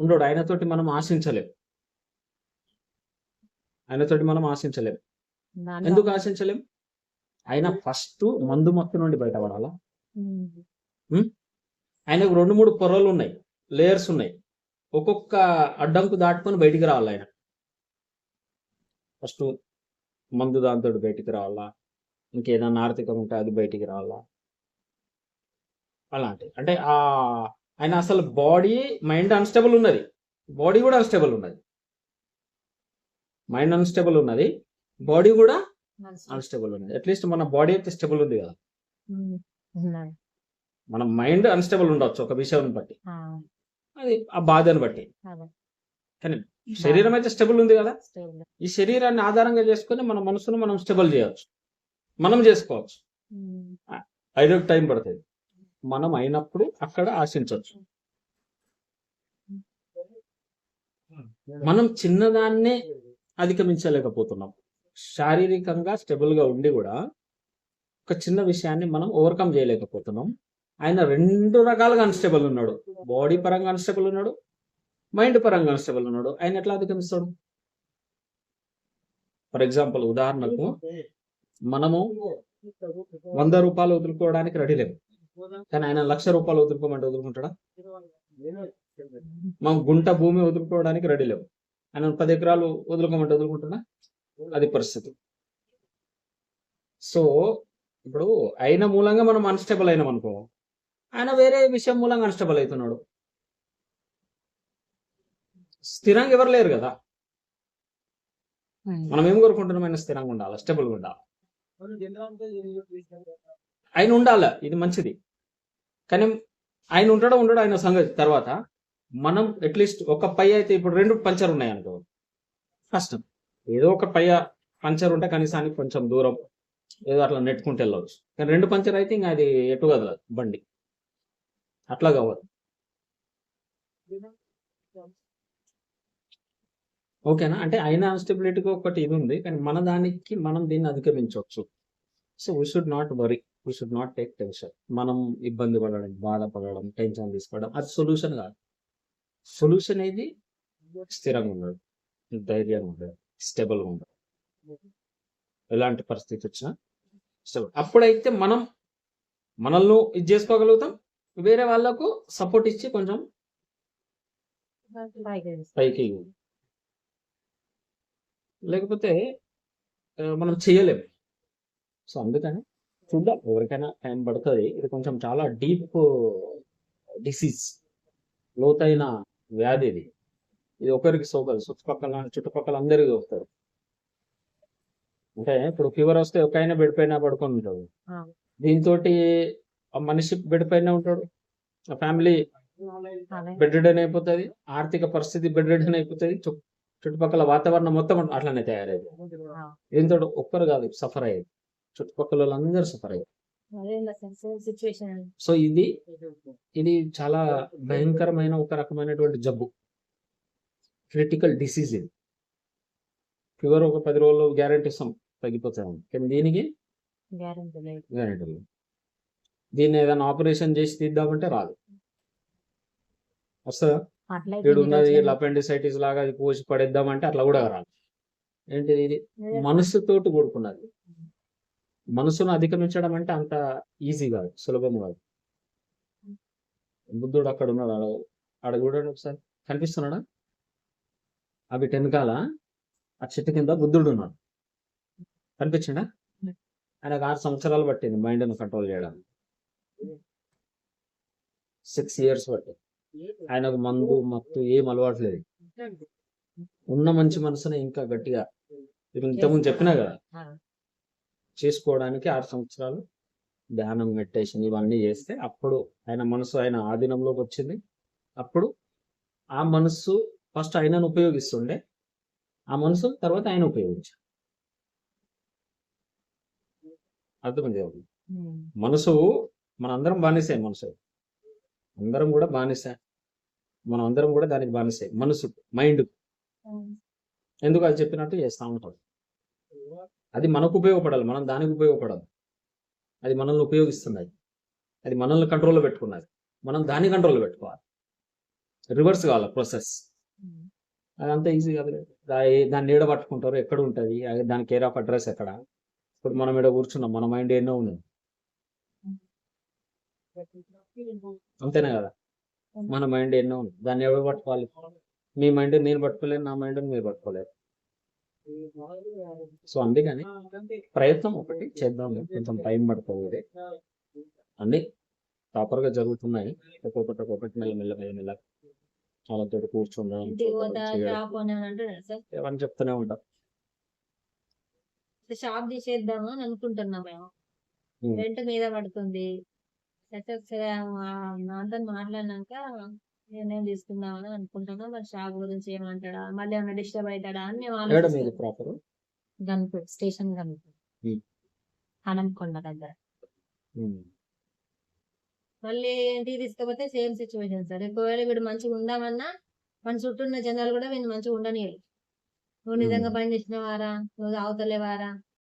ఉండడు. ఆయనతోటి మనం ఆశించలేం. ఆయనతోటి మనం ఆశించలేం. దాంట్లో- ఎందుకు ఆశించలేం? ఆయన ఫస్ట్ మందు మత్తు నుండి బయటపడాలా. ఆయనకు రెండు మూడు పొరలు ఉన్నాయి లేయర్స్ ఉన్నాయి. ఒక్కొక్క అడ్డంకు దాటుకొని బయటికి రావాలి ఆయన? ఫస్ట్ మందు దాంతో బయటికి రావాలా? ఇంకేదన్నా ఆర్థికం ఉంటే అది బయటికి రావాలా? అలాంటి అంటే ఆ ఆయన అసలు బాడీ మైండ్ అన్స్టేబుల్ ఉన్నది. బాడీ కూడా అన్స్టేబుల్ ఉన్నది. మైండ్ అన్స్టేబుల్ ఉన్నది. బాడీ కూడా అన్స్టేబుల్. ఉన్నది. అట్లీస్ట్ మన బాడీ అయితే స్టేబుల్ ఉంది కదా. మన మైండ్ అన్స్టేబుల్ ఉండొచ్చు ఒక విషయం బట్టి. అది ఆ బాధను బట్టి. కానీ శరీరం అయితే స్టేబుల్ ఉంది కదా. ఈ శరీరాన్ని ఆధారంగా చేసుకొని మన మనసును మనం స్టేబుల్ చేయవచ్చు మనం చేసుకోవచ్చు. ఐదో టైం పడుతుంది. మనం అయినప్పుడు అక్కడ ఆశించవచ్చు. మనం చిన్నదాన్నే అధిగమించలేకపోతున్నాం. శారీరకంగా స్టెబుల్గా ఉండి కూడా ఒక చిన్న విషయాన్ని మనం ఓవర్కమ్ చేయలేకపోతున్నాం. ఆయన రెండు రకాలుగా అన్స్టేబుల్ ఉన్నాడు. బాడీ పరంగా అన్స్టేబుల్ ఉన్నాడు. మైండ్ పరంగా అన్స్టేబుల్ ఉన్నాడు. ఆయన ఎట్లా అధిగమిస్తాడు? ఫర్ ఎగ్జాంపుల్ ఉదాహరణకు మనము వంద రూపాయలు వదులుకోవడానికి రెడీ లేము. కానీ ఆయన లక్ష రూపాయలు వదులుకోమంటే వదులుకుంటాడా? మనం గుంట భూమి వదులుకోవడానికి రెడీ లేవు. ఆయన పది ఎకరాలు వదులుకోమంటే వదులుకుంటున్నా అది పరిస్థితి. సో ఇప్పుడు అయిన మూలంగా మనం అన్స్టేబుల్ అయినాం అనుకో ఆయన వేరే విషయం మూలంగా అన్స్టేబుల్ అవుతున్నాడు. స్థిరంగా ఎవరు లేరు కదా. ఉమ్. మనం ఏం కోరుకుంటున్నాం? ఆయన స్థిరంగా ఉండాలి? స్టేబుల్గా ఉండాలి? ఆయన ఉండాలి? ఇది మంచిది. కానీ ఆయన ఉంటాడో ఉండడో ఆయన సంగతి తర్వాత మనం అట్లీస్ట్ ఒక పై అయితే ఇప్పుడు రెండు పంచర్ ఉన్నాయి అనుకో. కష్టం ఏదో ఒక పై పంచర్ ఉంటే కనీసానికి కొంచెం దూరం ఏదో అట్లా నెట్టుకుంటూ వెళ్ళవచ్చు. కానీ రెండు పంచర్ అయితే ఇంకా అది ఎటు కదలదు బండి. అట్లా కావద్దు. ఓకేనా? అంటే అయిన అన్స్టెబిలిటీకి ఒకటి ఇది ఉంది కానీ మన దానికి మనం దీన్ని అధిగమించవచ్చు. So we should not worry we should not take tension మనం ఇబ్బంది పడడం బాధపడడం టెన్షన్ తీసుకోవడం అది సొల్యూషన్ కాదు. సొల్యూషన్ ఏది? స్థిరంగా ఉండదు ధైర్యంగా ఉండదు స్టేబుల్గా ఉండదు ఎలాంటి పరిస్థితి వచ్చినా స్టేబుల్ అప్పుడైతే మనం మనల్ని ఇది చేసుకోగలుగుతాం? వేరే వాళ్ళకు సపోర్ట్ ఇచ్చి కొంచెం పైకి లేకపోతే మనం చేయలేము సో అందుకని చూద్దాం. ఎవరికైనా టైం పడుతుంది. ఇది కొంచెం చాలా డీప్ డిసీజ్ లోతైన వ్యాధి ఇది. ఇది ఒకరికి సోకదు. చుట్టుపక్కల చుట్టుపక్కల అందరికి వస్తారు అంటే ఇప్పుడు ఫీవర్ వస్తే ఒక ఆయన బెడ్ పైన పడుకొని ఉంటాడు. ఆ. దీంతో ఆ మనిషి బెడ్ పైన ఉంటాడు. ఆ ఫ్యామిలీ. బెడ్ రిడన్ అయిపోతుంది. ఆర్థిక పరిస్థితి బెడ్ రిడన్ అయిపోతుంది. చుట్టుపక్కల వాతావరణం మొత్తం అట్లనే తయారైంది. దీంతో ఒక్కరు కాదు సఫర్ అయ్యేది. చుట్టుపక్కల వాళ్ళందరూ సఫర్ అయ్యారు. సో ఇది ఇది చాలా భయంకరమైన ఒక రకమైనటువంటి జబ్బు. క్రిటికల్ డిసీజ్ ఇది. ఫీవర్ ఒక పది రోజులు గ్యారెంటీ ఇస్తాం. తగ్గిపోతాయి కానీ దీనికి. గ్యారెంటీ లేదు. దీన్ని ఏదైనా ఆపరేషన్ చేసి తీద్దామంటే రాదు. వస్తుందా? ఇక్కడ ఉన్నది ఇట్లా అపెండిసైటిస్ లాగా అది కోసి పడేద్దామంటే అట్లా కూడా రాదు. ఏంటిది ఇది? మనసుతోటి కూడుకున్నది. మనసును అధిగమించడం అంటే అంత ఈజీ కాదు సులభం కాదు. బుద్ధుడు అక్కడ ఉన్నాడు ఆడ చూడండి ఒకసారి. కనిపిస్తున్నాడా? అవి వెనకాల ఆ చెట్టు కింద బుద్ధుడు ఉన్నాడు. కనిపించిండా ఆయనకు ఆరు సంవత్సరాలు పట్టింది మైండ్ను కంట్రోల్ చేయడానికి సిక్స్ ఇయర్స్ పట్టింది. ఆయనకు మందు మత్తు ఏం అలవాట్లేదు ఉన్న మంచి మనసునే ఇంకా గట్టిగా. ఇప్పుడు ఇంతకుముందు చెప్పినా కదా. చేసుకోవడానికి ఆరు సంవత్సరాలు ధ్యానం మెడిటేషన్ ఇవన్నీ చేస్తే అప్పుడు ఆయన మనసు ఆయన ఆధీనంలోకి వచ్చింది. అప్పుడు ఆ మనసు ఫస్ట్ ఆయనను ఉపయోగిస్తుండే. ఆ మనసు తర్వాత ఆయన ఉపయోగించారు అర్థమైంది? ఉమ్. మనసు మనందరం బానిసే మనసు. అందరం కూడా బానిసే. మనం అందరం కూడా దానికి బానిసే. మనసు మైండ్. ఎందుకు అది చెప్పినట్టు చేస్తా ఉంటాం అది మనకు ఉపయోగపడాలి. మనం దానికి ఉపయోగపడాలి అది మనల్ని ఉపయోగిస్తుంది అది అది మనల్ని కంట్రోల్లో పెట్టుకున్నది. మనం దాని కంట్రోల్లో పెట్టుకోవాలి. రివర్స్ కావాలి ప్రాసెస్ ఉమ్. అదంతా ఈజీ కాదు దాన్ని ఏడ పట్టుకుంటారు ఎక్కడ ఉంటుంది? అది దాని కేర్ ఆఫ్ అడ్రస్ ఎక్కడ? ఇప్పుడు మనం ఇక్కడ కూర్చున్నాం? మన మైండ్ ఎన్నో ఉన్నది అంతేనా కదా? మన మైండ్ ఎన్నో ఉంది. దాన్ని ఎవరు పట్టుకోవాలి? మీ మైండ్ నేను పట్టుకోలేను నా మైండ్ మీరు పట్టుకోలేరు. సో అందుకని ప్రయత్నం ఒకటి చేద్దాం కొంచెం టైం పడుతుంది. అన్ని ప్రాపర్గా జరుగుతున్నాయి. ఒక్కొక్కటి ఒక్కొక్కటి మెల్ల మెల్ల మెల్ల మెల్ల వాళ్ళతో సార్. ఏమని చెప్తూనే ఉంటాం. షాప్ తీసేద్దాము అని అనుకుంటున్నాం మేము. రెంట్ మీద పడుతుంది. అయితే ఒకసారి మాట్లాడినాక నిర్ణయం తీసుకుందామని అనుకుంటున్నాం మరి షాప్ గురించి ఏమంటాడా? మళ్ళీ ఏమైనా డిస్టర్బ్ అవుతాడా అని మేము ఆలోచిస్తాం. గన్పూర్ స్టేషన్ గన్పూర్. హనంకొండ దగ్గర. మళ్ళీ ఇంటికి తీసుకపోతే సేమ్ సిచ్యువేషన్ సార్. ఒకవేళ వీడు మంచిగా ఉందామన్నా మన చుట్టూ ఉన్న జనాలు కూడా వీళ్ళు మంచిగా ఉండనియరు నువ్వు నిజంగా. పని చేసినవారా? నువ్వు అవతలేవారా